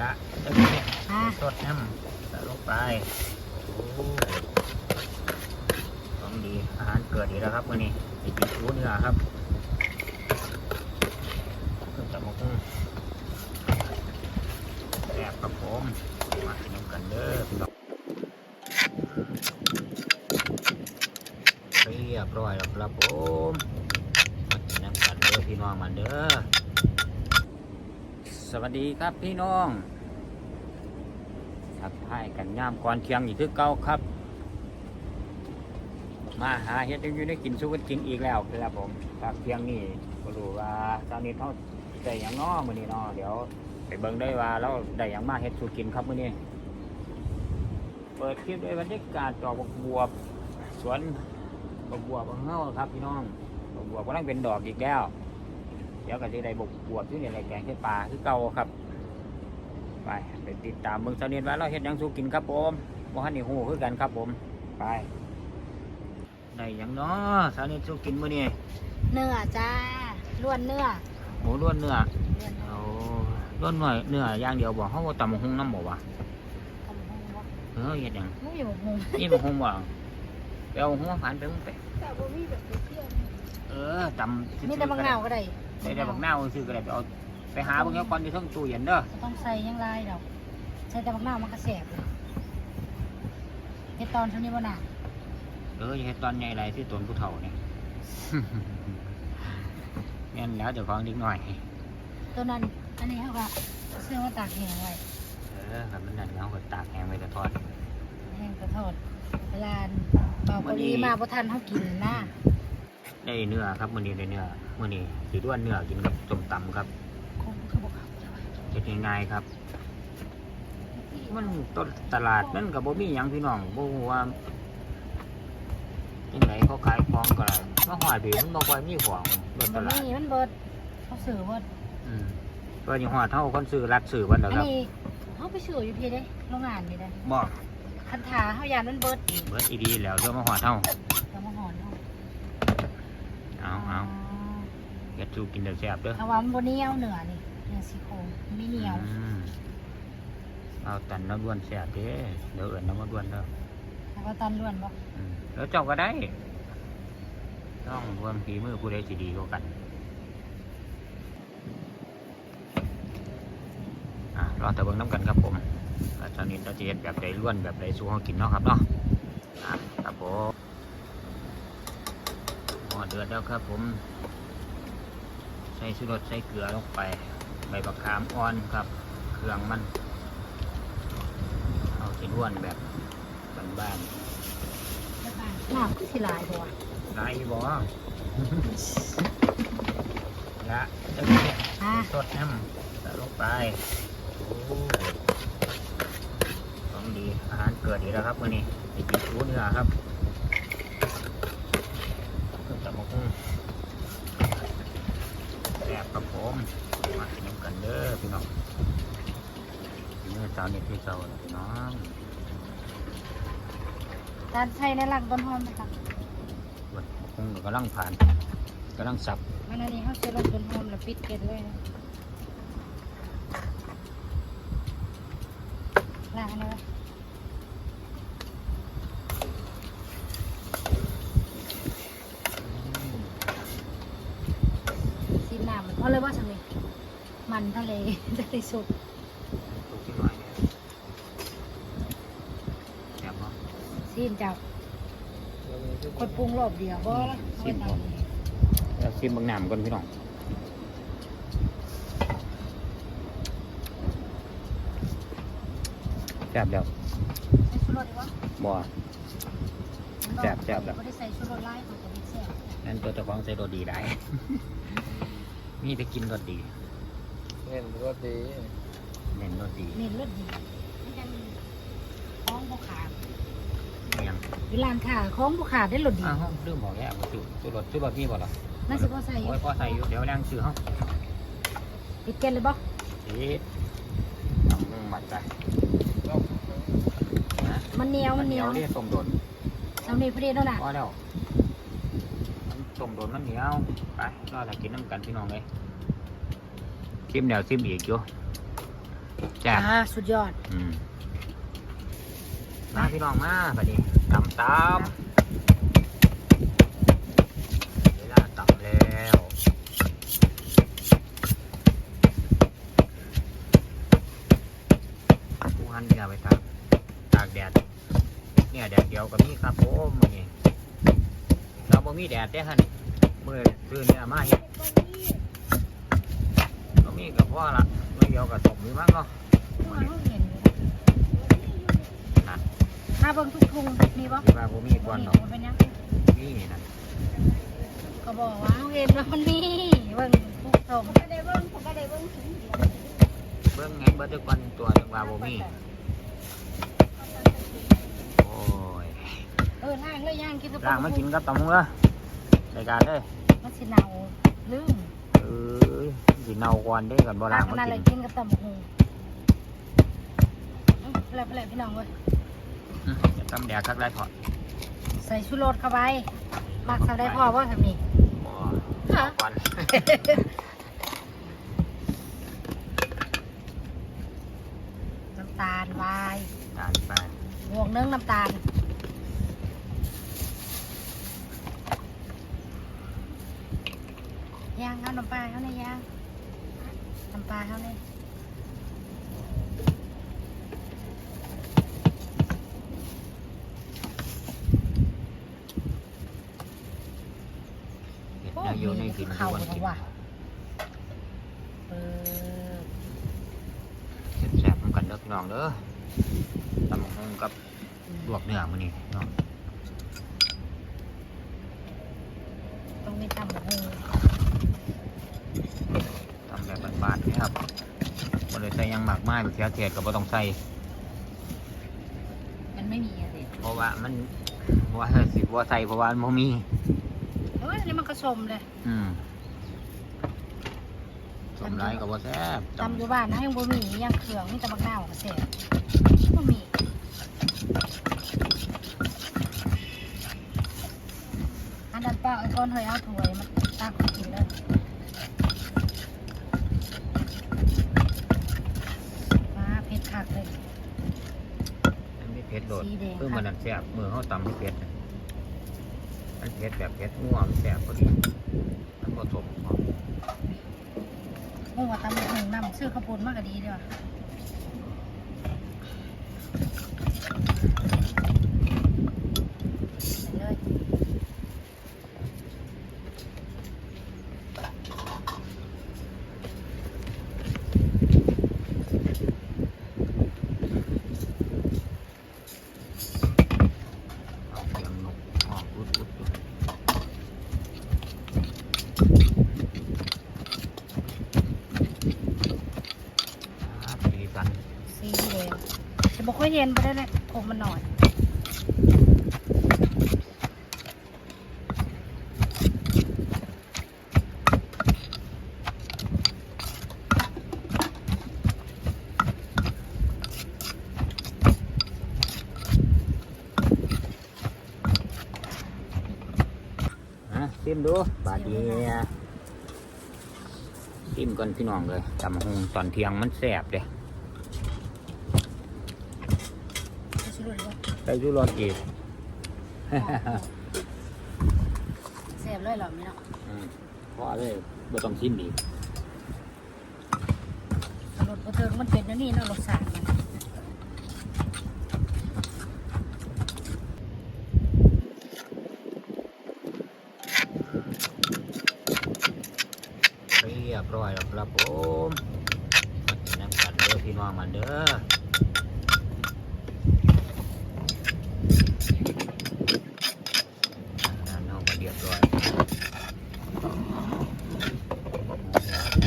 ละเดี๋ยวนี้อะสดน้ำใส่ลงไปโอ้ของดีอาหารเกิดอีกแล้วครับวันนี้จะกินชูเนื้อครับเครื่องจับมะกุ้งแซ่บครับผมมากินน้ำกันเด้อพี่น้องเรียบร้อยแล้วครับผมมากินน้ำกันเด้อพี่น้องมันเด้อ สวัสดีครับพี่น้องทักทายกันยามก่อนเที่ยงอีกคือเก่าครับ มาหาเฮ็ดอยู่ได้กินสู้กันกินอีกแล้วครับผมครับเที่ยงนี่ก็รู้ว่าตอนนี้เขาได้หยังน้อมื้อนี้นาะเดี๋ยวไปเบิ่งได้ว่าเราได้หยังมาเฮ็ดสู้กินครับมื้อนี้เปิดคลิปด้วยบรรยากาศดอกบักบวบสวนบักบวบของเฮาครับพี่น้องบักบวบกำลังเป็นดอกอีกแล้ว เดี๋ยวก็สิได้บักบวบที่นี่อะไรแกงเฮ็ดปลาคือเก่าครับ ไปไปติดตามเมืองเสนียนว่าเราเห็นยังสู้กินครับผมบ่ฮันนี่ฮู้คือกันครับผม ไปได้หยังเนาะสาวนี่สู้กินมื้อนี้เนื้อจ้าล้วนเนื้อหมูล้วนเนื้อล้วนเนื้อเอาล้วนหน่อยเนื้ออย่างเดียวบ่เฮาบ่ตำบักหุ่งนำบ่วะทำให้ว่าเออเฮ็ดหยังไม่อยู่มุมนี่บักหุ่งบ่ไปเอาหัวผ่านไปมึงไปแต่บ่มีแบบเที่ยวเออตำมีแต่บางนาวก็ได้ ได้แต่บักนาวซื้อก็ได้ไปเอาไปหาเบิ่งเอาก่อนอยู่เทั้งตู้เย็นเด้อบ่ต้องใส่ยังไรดอก ใส่แต่บางนาวมันก็แสบเลยเฮ็ดตอนเท่านี้บ่น่ะเอออย่าเฮ็ดตอนใหญ่หลายที่ตนผู้เฒ่านี่แม่นแล้วเจ้าของเด็กน้อย ตัวนั้นอันนี้เขาก็เสื้อมาตากแห้งไว้เออครับมันนั่นเอาก็ตากแห้งไว้แต่ทอด แห้งกระทอดเวลาเป่าเกาหลีมาบ่ทันเฮากินนะ ได้เนื้อครับมื้อนี้ได้เนื้อมื้อนี้สิด้วนเนื้อกินกับส้มตำครับคงคือบ่เข้าใจเฮ็ดง่ายๆครับ มันต้นตลาดมันก็บ่มีหยังพี่น้องบ่ฮู้ว่าจังไดเขาขายของก็ได้มาฮอดพี่มันบ่ค่อยมีของรถตมันลาดนี่มันเบิดเขาซื้อเบิดอืมก็ยังฮอดเท่าคนซื้อรัดซื้อเพิ่นแล้อัวนครับนี้เขาไปซื้ออยู่พี่เด้โรงงานนี่เด้บ่คันถาเฮายานมันเบิดอีกเบิดอีดีแล้วเดี๋ยวมาฮอดเท่า แล้วมาหอนเฮา เอาเอาเฮ็ดสู่กินได้แซ่บเด้อถ้าว่ามันบ่เหนียวเนื้อนี่เนื้อซี่โครงมันไม่เหนียวอืมเอาตันน้ำด้วนแซ่บเด้เดี๋ยวเอิ้นน้ำมาด้วนเด้อแล้วก็ตอนล้วนบ่อืมแล้วเจ้าก็ได้ ต้องรวมฝีมือผู้ใดสิดีกว่ากัน อะรอแต่เบิ่งน้ำกันครับผมอาจารย์นินเราจะเฮ็ดแบบใดล้วนแบบใดสู้เขากินเนาะครับเนาะอะครับผมหม้อ เดือดแล้วครับผม ใส่ชูรสใส่เกลือลงไป ใบบักขามอ่อนครับ เครื่องมัน เอาสิล้วนแบบบ้านน้ำคือสิหลายบ่วะๆไรบ่ละเดี๋ยวนี้อะสดน้ำใส่ลงไปโอ้ของดีอาหารเกิดอีกแล้วครับวันนี้จะกินชูเนื้อครับเครื่องจับมะกุ้งแซ่บครับผมมากินน้ำกันเด้อพี่น้อง เนื้อเจ้านี่ที่เจ้าน่ะพี่น้องทานใส่ในหลังต้นหอมนะคะมะกุ้งก็กำลังผ่านกำลังสับอันนี้เฮาสิลงต้นหอมแล้วปิดเกล็ดเลยนะล้างอันนี้ไว้ซีน้ำมันเพราะเลยว่าสังนี้มันทะเลทะเลสด ตุกที่หน่อยเนี่ยแซ่บเนาะ ซีน จับคนปรุงรอบเดียวบ่ละซีนบ่แล้วชิมบางน้ำก่อนพี่น้องแซ่บแล้วใส่ชูรสดีวะบ่ แซ่บแซ่บแล้วบ่ได้ใส่ชูรสไล่ของตัวนี้แซ่บนั่นตัวเจ้าของใส่รสดีได้ มีแต่กินรสดีเห็นรถดีเน้นรสดีเน้นรสดีไม่กันของบ่ขาด ยังเวลาขาของบ่ขาดได้รสดีอ้าวลืมบอกแล้วว่าจุจุรสจุรสมีบ่ล่ะน่าสิบ่ใส่อยู่โอ้ยพอใส่อยู่เดี๋ยวแรงซื้อเฮาปิดเกล็ดเลยบ่สิต้องมึงมัดใจนะมันเหนียวมันเหนียวเรียกส้มโดนสำนีพอดีแล้วล่ะพอแล้วมันส้มโดนมันเหนียวไปรอถ้ากินน้ำกันพี่น้องเลยชิมแล้วชิมอีกอยู่แจ้บอ่าสุดยอดอืมมาพี่น้องมาบัดนี้ ตามเวลาตำแล้วผู้หันอย่าไปตากตากแดดเนี่ยแดดเดียวกับนี่ครับผมมื้อนี้เราบ่มีแดดเด้อฮั่นมื้อซื้อเนี่ยมาเฮ็ดบ่มีกับพ่อละมื้อเดียวกับสมอยู่มั้งเนาะทุกคนเขาเห็น มาเบิ่งทุกทุงมีบ่ที่ว่าบ่มีก่อนเนาะบ่เป็นหยังนี่นะก็บอกว่าเขาเห็นว่ามันมีเบิ่งทุกทงก็ได้เบิ้งผมก็ได้เบิ้งถึงเดียวเบิ่งไงเบิ่งทุกคนตัวจังว่าบ่มีโอ้ยเออล่างเลยย่างกินกับล้างมากินกับตำหงเด้อรายการเด้อมันสิเนาลืมเอ้ยสิเน่าก่อนเด้อกันบ่ล้างขมานาดกิเลยนกินกับตำบักหูไปเลยไปเลยพี่น้องเว้ยอืมจะ ตำแดกคักไรพอใส่ชูรสเข้าไปมักทำได้พอว่าทำนี่บ่ฮะก่อนน้ำตาลวายตามไปบวกเนื้อน้ำตาลย่างเอาน้ำปลาเขาเนี่ยย่างน้ำปลาเขาเนี่ ยเห็ดแนวอยู่ในกินทุกวันกินเออแซ่บๆนำกันเด้อพี่น้องเด้อตำหงกับลวกเนื้อมื้อนี้เนาะต้องมีตำบักหูทำแบบบานๆนี่ครับบ่ได้ใส่หยังมากมายแบบเสียเทียดก็บ่ต้องใส่มันไม่มีอะไรเพราะว่ามันว่าสิบ่ใส่เพราะว่ามันบ่มี เฮ้ยอันนี่มันก็สมเลยอืมสมไรก็บ่แซ่บตำอยู่บ้านนะยังบ่มีย่างเครื่องมีแต่บักนาวกับเศษบ่มีอันนั้นป้าไอ้ก้อนเฮยเอาถ้วยมาตักกินเลยมาเผ็ดคักเลยมันไม่เผ็ดโดดสีแดงคือมันค่ะนั่นแซ่บมือเฮาตำให้เผ็ดน่ะมัน เผ็ดแบบเผ็ดง่วงแสบพอดีมันผสมพอโอ้ว่าตำหนึ่งนำซื้อข้าวปุ้นมากก็ดีเดียวะเลย เอาเสียงนกออกรุดรุดรุดอ่าสีสัน จะบอกว่าเย็นไปได้เลยผมมันหน่อยอะชิมดูบาดเดียชิมก่อนพี่น้องเลยตำหงตอนเที่ยงมันแซ่บเลย จะชุ ดเลยว่าใส่ชูรสอีกเสียบเลยเหรอไม่เนาะอืมพอเลยบ่ต้องชิมอีกรสกระเทิงมันเป็นอันนี่เนาะรสชาติมันเรียบร้อยแล้วครับผมมากินน้ำกันเด้อพี่น้องมันเด้อน้ำน้องก็เรียบร้อย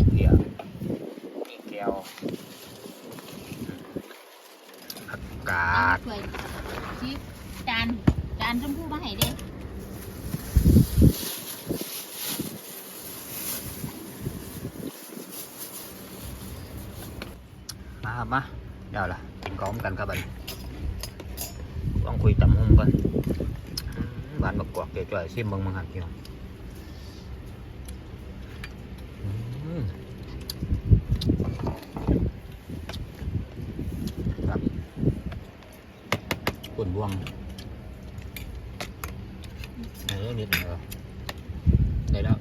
เกี๊ยวมีแก้วผักกาดถ้วยชิปจานจานชมพูมาให้เด้มาครับมาเดี๋ยวล่ะกินของกันครับบัดนี้ต้องคุยตำหงกันอืมหวานบักกอกเดี๋ยวจ่อยซิมเบิ่งมังหันพี่น้องอืม บวงอันนี้นิดเดียวได้แล้ว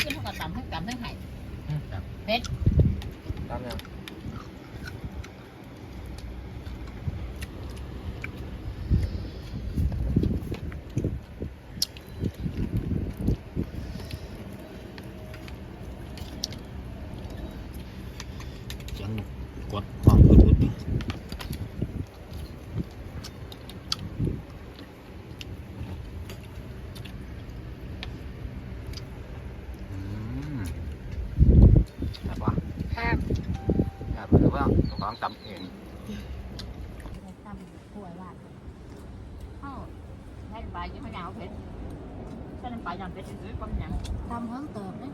ขึ้นเท่ากับตำให้ตำให้ไห่ ครับ ตามยัง เสียงกดห้องพุดๆนี่อืมแบบว่า ครับ แบบหรือว่าของตำเอง ตำป่วยว่า เข้าให้ปลายังไม่ยาวเผ็ดถ้าน้ำปลาอย่างเผ็ดซื้อก้อนยัง ตำเพิ่มเติมเลย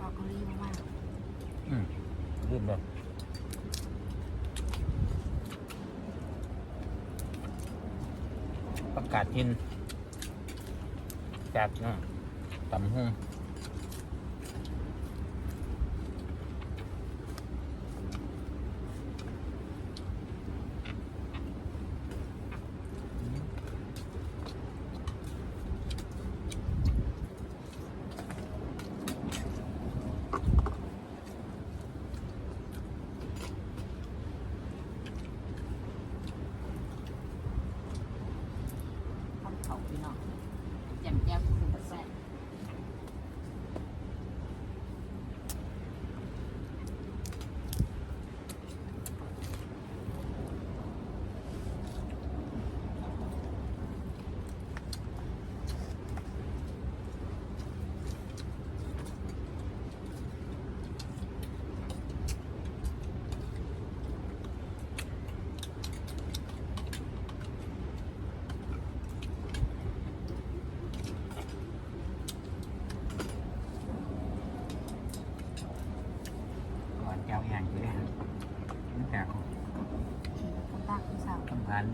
ปลาเกาหลีมาก ลืมเลย ประกาศเย็นจากเนาะตำหุ่ง ทำเขาพี่น้องแจ่มแจ่มสุดแซ่บ ก่อนเจ้าอย่างอยู่เลยนี่แต่ คนตากคือสาว สำคัญ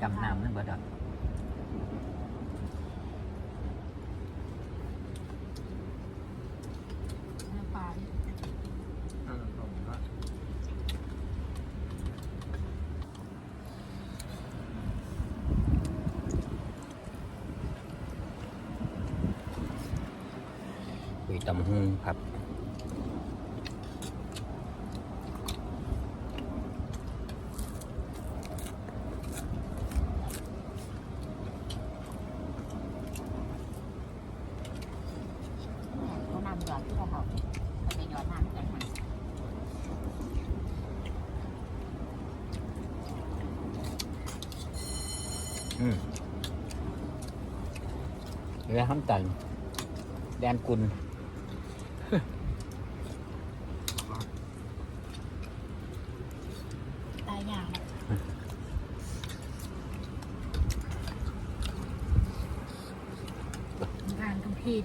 จำนำนั่นเบิดอะ น้ำปลาดิ อืมผมก็ คุยตำหุ่งครับเขานำหยอดที่เราเขาเขาจะหยอดน้ำกันมาอืมเรือห้ำตันแดนกุล ตายอย่างผ่านทุกทีน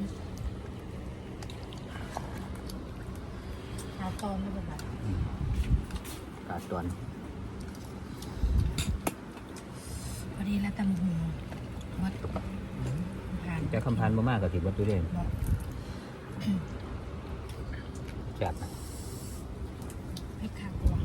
เอาตอมไม่เป็นไรกาดตวนพอดีแล้วตำหูวัดผ่าน แต่คำพันบ่มากกับสิบวัตถุเด่นบอกจัดนะ เพชรขาตัว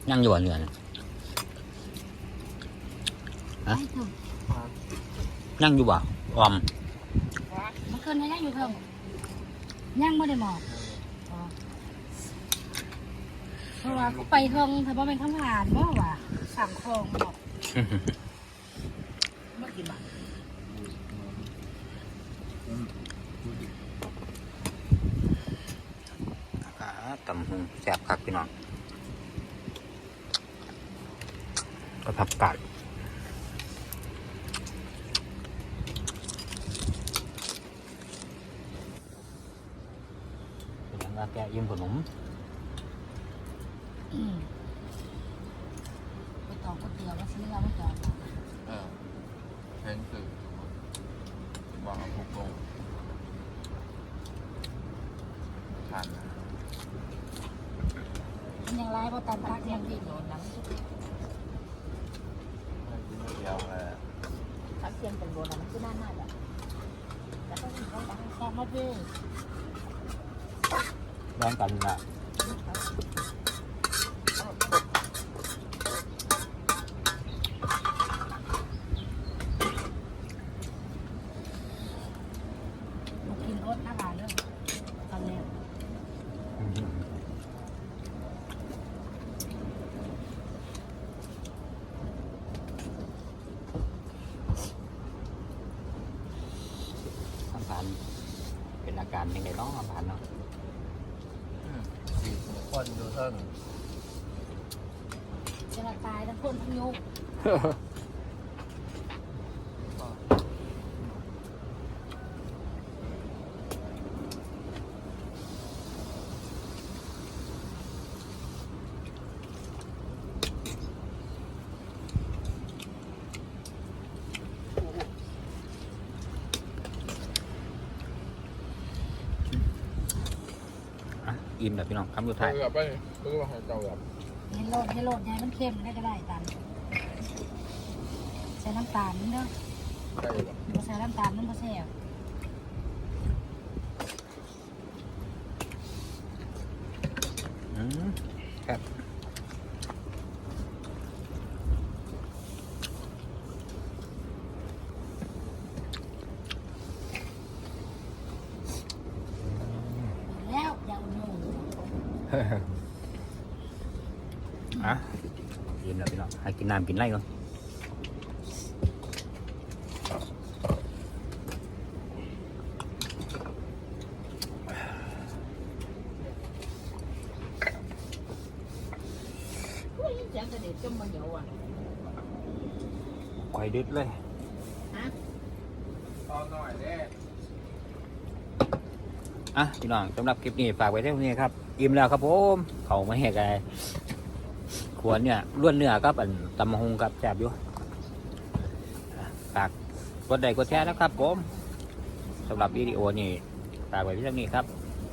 อ ยังอยู่บ่เนื้อน่ะไอ้ถึงยังอยู่บ่ออมมันเกินให้ยังอยู่เพิ่มยังไม่ได้หมอกเพราะว่าเขาไปเทิงแต่ว่าเป็นข้ามผ่านบ่ว่ะสั่งคลองบอกไม่กินบ่อ่าตำหงแซ่บคักพี่น้อง ก็ผักกาดเป็นยังไงแกะยิ้มขนมอืมไปต่อก๋วยเตี๋ยวแล้วซื้อเราไม่ต่อ เออเห็นคือบอกเอาพุกลงทานนะ มันยังไล่พอตันพักยังดี โดนน้ำ ไม่กินไม่เดียวเลย ถ้าเทียมเป็นโบนัสมันก็น่าหน้าแบบแล้วก็มีเขาบอกให้ สองมาพี่ แบ่งกันละ มากินรสหน้าบานเลยตอนแรก อาหารเป็นอาการยังไงน้องอาหารเนาะ สี่คนดูเท่านั้น จะละตายทั้งคนทั้ง ยุกอะอิ่มแบบพี่น้องคำสุดถ่าท้ายยแบบไปมือว่าให้เจ้าแบบเห็นโลดเห็นโลดใหญ่มันเค็มได้ก็ได้ตันใส่น้ำตาลนิดเด้อได้แบบบ่ใส่น้ำตาลมันบ่แซ่บอืมครับแล้วอย่าอุ่นหนูอะอิ่มแล้วพี่น้องให้กินน้ำกินไรก่อน อุ้ยเสียงกระเด็ดจมมันเดียวอะไข่ดึดเลยตอนหน่อยเด้อะพี่น้องสำหรับคลิปนี้ฝากไว้เท่านี้ครับอิ่มแล้วครับผมเขามาแหกอะไรขวนเนี่ยล้วนเนื้อครับอันตำมะฮงกับแซ่บอยู่อะฝากกดไลค์กดแชร์นะครับผมสำหรับวิดีโอนี้ฝากไว้เท่านี้ครับ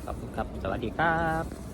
ขอบคุณครับ สวัสดีครับ